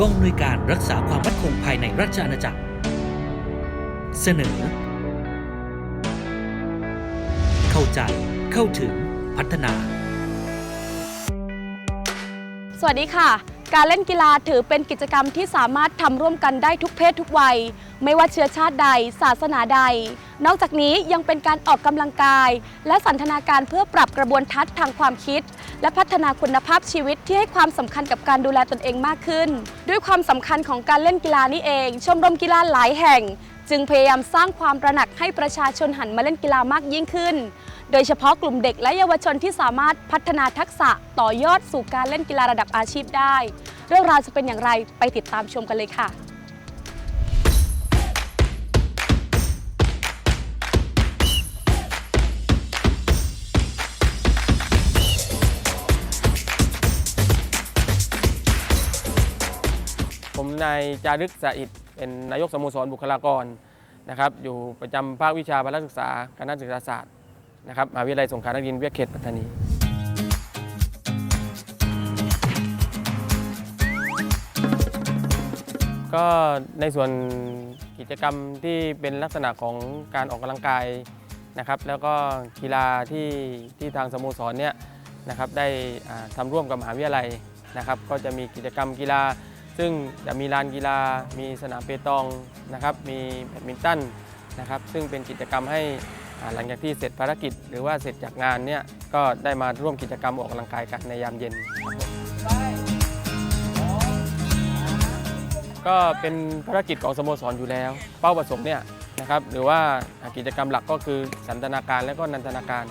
กองอำนวยการรักษาความมั่นคงภายในราชอาณาจักร เสนอ เข้าใจ เข้าถึง พัฒนา สวัสดีค่ะ การเล่นกีฬาถือเป็นกิจกรรมที่สามารถทำร่วมกันได้ทุกเพศทุกวัย ไม่ว่าเชื้อชาติใด ศาสนาใด นอกจากนี้ยังเป็นการออกกำลังกาย และสันทนาการเพื่อปรับกระบวนทัศน์ทางความคิด และพัฒนาคุณภาพชีวิตที่ให้ความสำคัญกับการดูแลตนเองมากขึ้น ด้วยความสำคัญของการเล่นกีฬานี้เอง ชมรมกีฬาหลายแห่ง จึงพยายามสร้างความตระหนักให้ประชาชนหันมาเล่นกีฬามากยิ่งขึ้น โดยเฉพาะกลุ่มเด็กและเยาวชนที่สามารถพัฒนาทักษะต่อยอดสู่การเล่นกีฬาระดับอาชีพได้ เรื่องราวจะเป็นอย่างไรไปติดตามชมกันเลยค่ะ ผมนายจารึกสะอิดเป็นนายกสโมสรบุคลากรนะครับ อยู่ประจำภาควิชาพละศึกษาคณะศึกษาศาสตร์นะครับมหาวิทยาลัยสงขลานครินทร์วิทยาเขตปัตตานีก็ในส่วนกิจกรรมที่เป็นลักษณะของการออกกำลังกายนะครับ แล้วก็กีฬาที่ที่ทางสโมสรเนี่ยนะครับได้อ่าทำร่วมกับมหาวิทยาลัยนะครับ ก็จะมีกิจกรรมกีฬา ซึ่งจะมีลานกีฬา มีสนามเปตองนะครับ มีแบดมินตันนะครับ ซึ่งเป็นกิจกรรมให้หลังจากที่เสร็จภารกิจ หรือว่าเสร็จจากงานเนี่ยก็ได้มาร่วมกิจกรรมออกกำลังกายกันในยามเย็น ก็เป็นภารกิจของสโมสรอยู่แล้ว เป้าประสงค์เนี่ยนะครับหรือว่ากิจกรรมหลักก็คือสันทนาการและก็นันทนาการ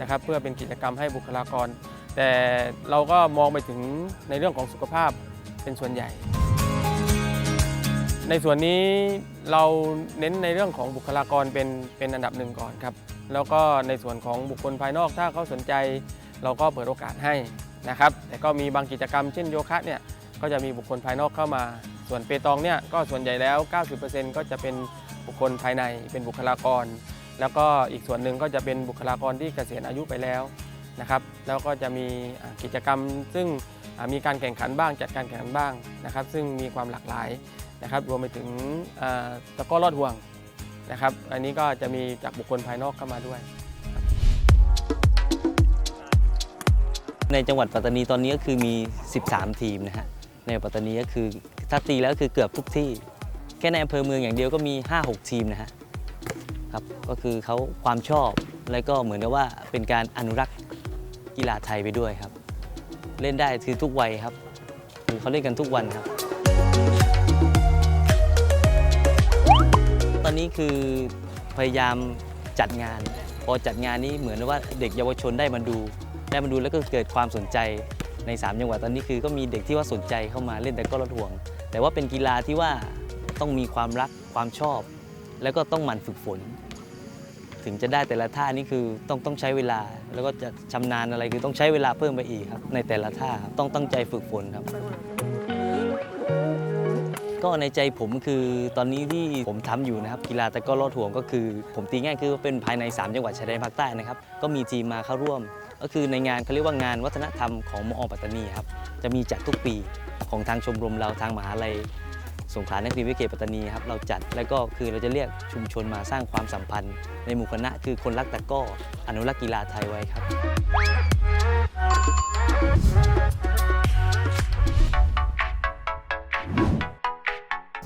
นะครับ เพื่อเป็นกิจกรรมให้บุคลากร แต่เราก็มองไปถึงในเรื่องของสุขภาพ เป็นส่วนใหญ่ ในส่วนนี้เราเน้นในเรื่องของบุคลากรเป็นเป็นอันดับหนึ่งก่อนครับ แล้วก็ในส่วนของบุคคลภายนอกถ้าเขาสนใจ เราก็เปิดโอกาสให้นะครับ แต่ก็มีบางกิจกรรมเช่นโยคะเนี่ยก็จะมีบุคคลภายนอกเข้ามา ส่วนเปตองเนี่ยก็ส่วนใหญ่แล้ว 90%ก็จะเป็นบุคคลภายในเป็นบุคลากร แล้วก็อีกส่วนหนึ่งก็จะเป็นบุคลากรที่เกษียณอายุไปแล้วนะครับ แล้วก็จะมีกิจกรรมซึ่ง มีการแข่งขันบ้างจัดการแข่งขันบ้างนะครับ ซึ่งมีความหลากหลายนะครับ รวมไปถึงตะกร้อลอดห่วงนะครับ อันนี้ก็จะมีจากบุคคลภายนอกเข้ามาด้วย ในจังหวัดปัตตานีตอนนี้ก็คือมี 13 ทีมนะฮะในปัตตานีก็คือถ้าตีแล้วคือเกือบทุกที่ แค่ในอำเภอเมืองอย่างเดียวก็มี 5-6 ทีมนะฮะครับก็คือเขาความชอบแล้วก็เหมือนกับว่าเป็นการอนุรักษ์กีฬาไทยไปด้วยครับ เล่นได้คือทุกวัยครับคือเขาเล่นกันทุกวันครับ ตอนนี้คือพยายามจัดงาน พอจัดงานนี้เหมือนว่าเด็กเยาวชนได้มาดู ได้มาดูแล้วก็เกิดความสนใจใน 3 จังหวัดตอนนี้คือก็มีเด็กที่ว่าสนใจเข้ามาเล่นแต่ก็รถห่วง แต่ว่าเป็นกีฬาที่ว่าต้องมีความรักความชอบ แล้วก็ต้องหมั่นฝึกฝน ถึงจะได้แต่ละท่านี่คือต้องต้องใช้เวลา แล้วก็จะชำนาญอะไรคือต้องใช้เวลาเพิ่มไปอีกครับ ในแต่ละท่าต้องตั้งใจฝึกฝนครับ ก็ในใจผมคือตอนนี้ที่ผมทำอยู่นะครับ กีฬาตะกร้อลอดห่วงก็คือ ผมตีง่ายคือเป็นภายใน 3 จังหวัดชายแดนภาคใต้นะครับ ก็มีทีมมาเข้าร่วม ก็คือในงานเขาเรียกว่างานวัฒนธรรมของมอปัตตานีครับจะมีจัดทุกปีของทางชมรมเราทางมหาลัย สงขลานครินทร์วิเขตปัตตานีครับเราจัดแล้วก็คือเราจะเรียกชุมชนมาสร้างความสัมพันธ์ ในหมู่คณะคือคนรักตะกร้ออนุรักษ์กีฬาไทยไว้ครับ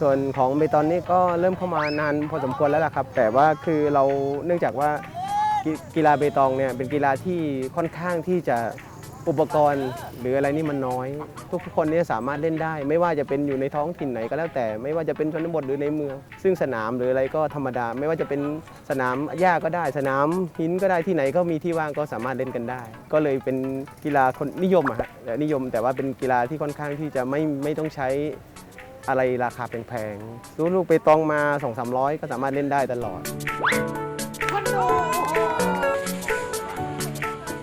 ส่วนของเบตอนนี้ก็เริ่มเข้ามานานพอสมควรแล้วล่ะครับ แต่ว่าคือเราเนื่องจากว่ากีกีฬาเบตองเนี่ยเป็นกีฬาที่ค่อนข้างที่จะ อุปกรณ์หรืออะไรนี่มันน้อย ทุกๆคนเนี่ยสามารถเล่นได้ ไม่ว่าจะเป็นอยู่ในท้องถิ่นไหนก็แล้วแต่ ไม่ว่าจะเป็นชนบทหรือในเมือง ซึ่งสนามหรืออะไรก็ธรรมดา ไม่ว่าจะเป็นสนามหญ้าก็ได้ สนามหินก็ได้ที่ไหนก็มีที่ว่างก็สามารถเล่นกันได้ ก็เลยเป็นกีฬาคนนิยมอะฮะนิยมแต่ว่าเป็นกีฬาที่ค่อนข้างที่จะไม่ไม่ต้องใช้อะไรราคาแพงๆซื้อลูกไปตองมา 2 3 0 0 ก็สามารถเล่นได้ตลอด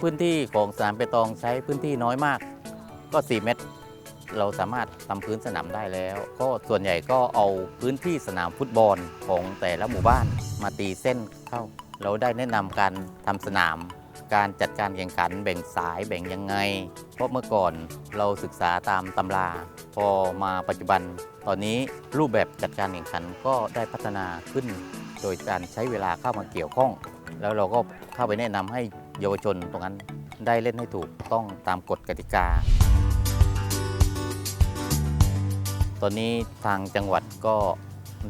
พื้นที่ของสนามเปตองใช้พื้นที่น้อยมาก ก็ 4 เมตร เราสามารถทำพื้นสนามได้แล้ว ก็ส่วนใหญ่ก็เอาพื้นที่สนามฟุตบอลของแต่ละหมู่บ้านมาตีเส้นเข้า เราได้แนะนำการทำสนาม การจัดการแข่งขันแบ่งสายแบ่งยังไง เพราะเมื่อก่อนเราศึกษาตามตำรา พอมาปัจจุบัน ตอนนี้รูปแบบจัดการแข่งขันก็ได้พัฒนาขึ้น โดยการใช้เวลาเข้ามาเกี่ยวข้อง แล้วเราก็เข้าไปแนะนำให้ เยาวชนตรงนั้นได้เล่นให้ถูกต้องตามกฎกติกา ตอนนี้ทางจังหวัดก็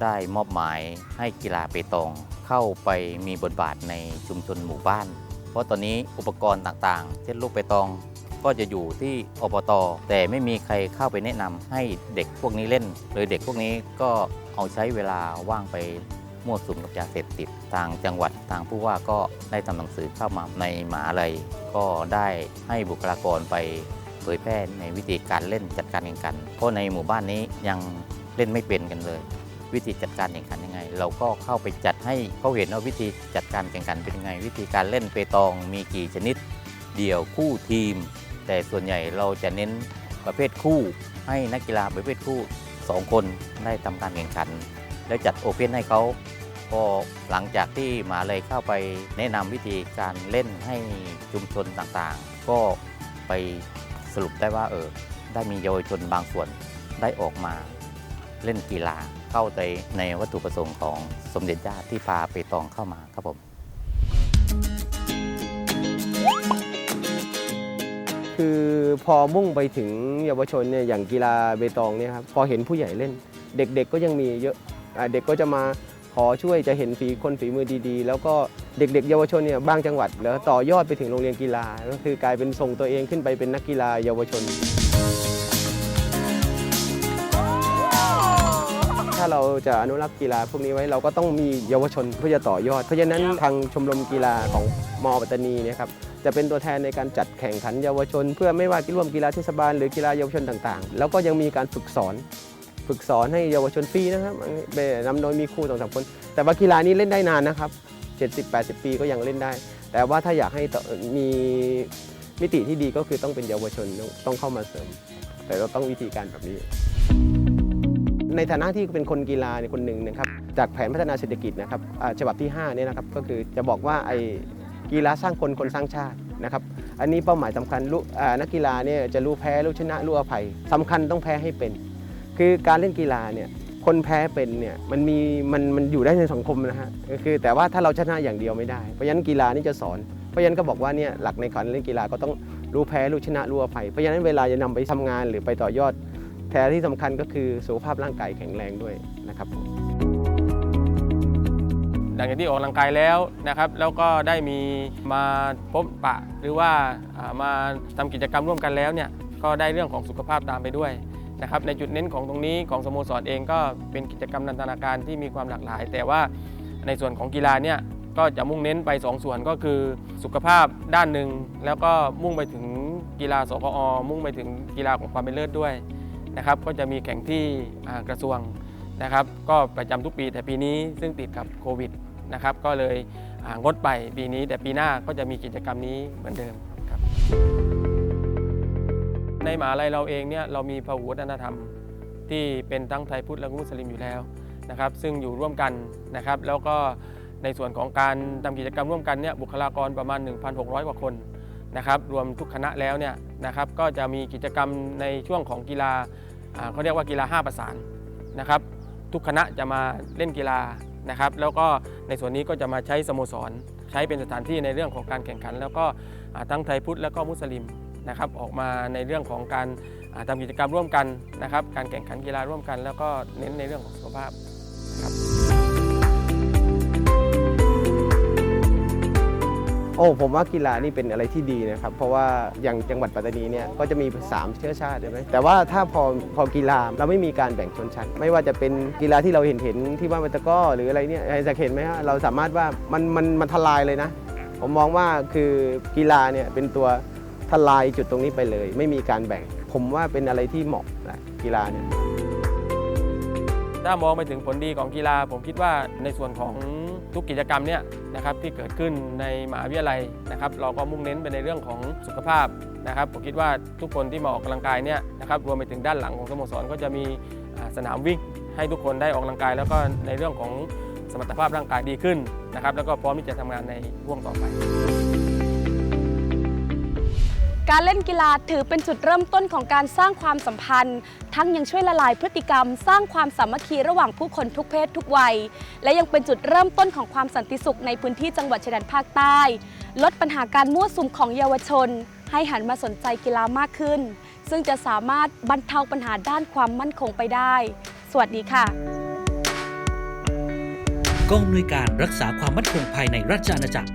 ได้มอบหมายให้กีฬาเปตอง เข้าไปมีบทบาทในชุมชนหมู่บ้าน เพราะตอนนี้อุปกรณ์ต่างๆ เช่นลูกเปตองก็จะอยู่ที่อบต แต่ไม่มีใครเข้าไปแนะนำให้เด็กพวกนี้เล่นโดยเด็กพวกนี้ก็เอาใช้เวลาว่างไป มั่วสุมกับยาเสพติด ทางจังหวัดทางผู้ว่าก็ได้ทำหนังสือเข้ามาในหมหาลัยก็ได้ให้บุคลากรไปเผยแพร่ในวิธีการเล่นจัดการแข่งขัน เพราะในหมู่บ้านนี้ยังเล่นไม่เป็นกันเลย วิธีจัดการแข่งขันยังไง เราก็เข้าไปจัดให้เขาเห็นว่าวิธีจัดการแข่งขันเป็นยังไง วิธีการเล่นเปตองมีกี่ชนิด เดี่ยวคู่ทีม แต่ส่วนใหญ่เราจะเน้นประเภทคู่ ให้นักกีฬาประเภทคู่ 2 คนได้ทำการแข่งขัน แล้วจัดโอเพ่นให้เขาพอหลังจากที่หมาเลยเข้าไปแนะนำวิธีการเล่นให้ชุมชนต่างๆ ก็ไปสรุปได้ว่าเออได้มีเยาวชนบางส่วนได้ออกมาเล่นกีฬาเข้าใจในวัตถุประสงค์ของสมเด็จย่าที่พาไปตองเข้ามาครับผม คือพอมุ่งไปถึงเยาวชนเนี่ยอย่างกีฬาเบตองเนี่ยครับพอเห็นผู้ใหญ่เล่น เด็กๆก็ยังมีเยอะ เด็กก็จะมาขอช่วยจะเห็นฝีคนฝีมือดีๆ แล้วก็เด็กๆ เยาวชนเนี่ยบางจังหวัด แล้วต่อยอดไปถึงโรงเรียนกีฬา ก็คือกลายเป็นส่งตัวเองขึ้นไปเป็นนักกีฬาเยาวชน ถ้าเราจะอนุรักษ์กีฬาพวกนี้ไว้เราก็ต้องมีเยาวชนเพื่อจะต่อยอด เพราะฉะนั้นทางชมรมกีฬาของมปัตตานีเนี่ยครับจะเป็นตัวแทนในการจัดแข่งขันเยาวชน เพื่อไม่ว่าร่วมกีฬาเทศบาลหรือกีฬาเยาวชนต่างๆ แล้วก็ยังมีการฝึกสอน ฝึกสอนให้เยาวชนฟรีนะครับนำโดยมีครูสองสามคน แต่ว่ากีฬานี้เล่นได้นานนะครับ70-80 ปีก็ยังเล่นได้ แต่ว่าถ้าอยากให้มีมิติที่ดีก็คือต้องเป็นเยาวชนต้องเข้ามาเสริม แต่เราต้องวิธีการแบบนี้ ในฐานะที่เป็นคนกีฬาคนหนึ่งนะครับจากแผนพัฒนาเศรษฐกิจนะครับฉบับที่5เนี่ยนะครับก็คือจะบอกว่าไอ้กีฬาสร้างคนคนสร้างชาตินะครับอันนี้เป้าหมายสำคัญนักกีฬาเนี่ยจะรู้แพ้รู้ชนะรู้อภัยสำคัญต้องแพ้ให้เป็น คือการเล่นกีฬาเนี่ยคนแพ้เป็นเนี่ยมันมีมันมันอยู่ได้ในสังคมนะฮะก็คือแต่ว่าถ้าเราชนะอย่างเดียวไม่ได้เพราะฉะนั้นกีฬานี่จะสอนเพราะฉะนั้นก็บอกว่าเนี่ยหลักในการเล่นกีฬาก็ต้องรู้แพ้รู้ชนะรู้อภัยเพราะฉะนั้นเวลาจะนำไปทำงานหรือไปต่อยอดแท้ที่สำคัญก็คือสุขภาพร่างกายแข็งแรงด้วยนะครับหลังจากที่ออกกำลังกายแล้วนะครับ แล้วก็ได้มีมาพบปะ หรือว่าอ่ามาทำกิจกรรมร่วมกันแล้วเนี่ยก็ได้เรื่องของสุขภาพตามไปด้วย นะครับในจุดเน้นของตรงนี้ของสโมสรเองก็เป็นกิจกรรมนันทนาการที่มีความหลากหลาย แต่ว่าในส่วนของกีฬาเนี่ยก็จะมุ่งเน้นไป 2 ส่วนก็คือสุขภาพด้านหนึ่ง แล้วก็มุ่งไปถึงกีฬาสกอมุ่งไปถึงกีฬาของความเป็นเลิศด้วยนะครับก็จะมีแข่งที่กระทรวงนะครับก็ประจำทุกปีแต่ปีนี้ซึ่งติดกับโควิดนะครับก็เลยงดไปปีนี้แต่ปีหน้าก็จะมีกิจกรรมนี้เหมือนเดิมครับ มหาลัยเราเองเนี่ยเรามีพหุวัฒนธรรม ที่เป็นทั้งไทยพุทธและมุสลิมอยู่แล้วนะครับ ซึ่งอยู่ร่วมกันนะครับ แล้วก็ในส่วนของการทำกิจกรรมร่วมกันเนี่ยบุคลากรประมาณ 1,600 กว่าคนนะครับ รวมทุกคณะแล้วเนี่ยนะครับก็จะมีกิจกรรมในช่วงของกีฬาเขาเรียกว่ากีฬา 5 ประสานนะครับ ทุกคณะจะมาเล่นกีฬานะครับ แล้วก็ในส่วนนี้ก็จะมาใช้สโมสร ใช้เป็นสถานที่ในเรื่องของการแข่งขัน แล้วก็ทั้งไทยพุทธแล้วก็มุสลิม นะครับออกมาในเรื่องของการทำกิจกรรมร่วมกันนะครับ การแข่งขันกีฬาร่วมกัน แล้วก็เน้นในเรื่องของสุขภาพครับโอ้ผมว่ากีฬานี่เป็นอะไรที่ดีนะครับ เพราะว่าอย่างจังหวัดปัตตานีเนี่ยก็จะมี 3 เชื้อชาติใช่ไหมแต่ว่าถ้าพอพอกีฬาเราไม่มีการแบ่งชนชั้น ไม่ว่าจะเป็นกีฬาที่เราเห็นเห็นที่ว่ามันตะก้อหรืออะไรเนี่ยจะเห็นไหมฮะเราสามารถว่ามันมันมันทลายเลยนะ ผมมองว่าคือกีฬาเนี่ยเป็นตัว ทลายจุดตรงนี้ไปเลย ไม่มีการแบ่ง ผมว่าเป็นอะไรที่เหมาะนะกีฬาเนี่ยถ้ามองไปถึงผลดีของกีฬา ผมคิดว่าในส่วนของทุกกิจกรรมเนี่ยนะครับที่เกิดขึ้นในมหาวิทยาลัยนะครับ เราก็มุ่งเน้นไปในเรื่องของสุขภาพนะครับผมคิดว่าทุกคนที่มาออกกำลังกายเนี่ยนะครับรวมไปถึงด้านหลังของสโมสรก็จะมีสนามวิ่ง ให้ทุกคนได้ออกกำลังกาย แล้วก็ในเรื่องของสมรรถภาพร่างกายดีขึ้นนะครับแล้วก็พร้อมที่จะทำงานในห่วงต่อไป การเล่นกีฬาถือเป็นจุดเริ่มต้นของการสร้างความสัมพันธ์ ทั้งยังช่วยละลายพฤติกรรม สร้างความสามัคคีระหว่างผู้คนทุกเพศทุกวัย และยังเป็นจุดเริ่มต้นของความสันติสุขในพื้นที่จังหวัดชายแดนภาคใต้ ลดปัญหาการมั่วสุมของเยาวชน ให้หันมาสนใจกีฬามากขึ้น ซึ่งจะสามารถบรรเทาปัญหาด้านความมั่นคงไปได้ สวัสดีค่ะกองอำนวยการรักษาความมั่นคงภายในราชอาณาจักร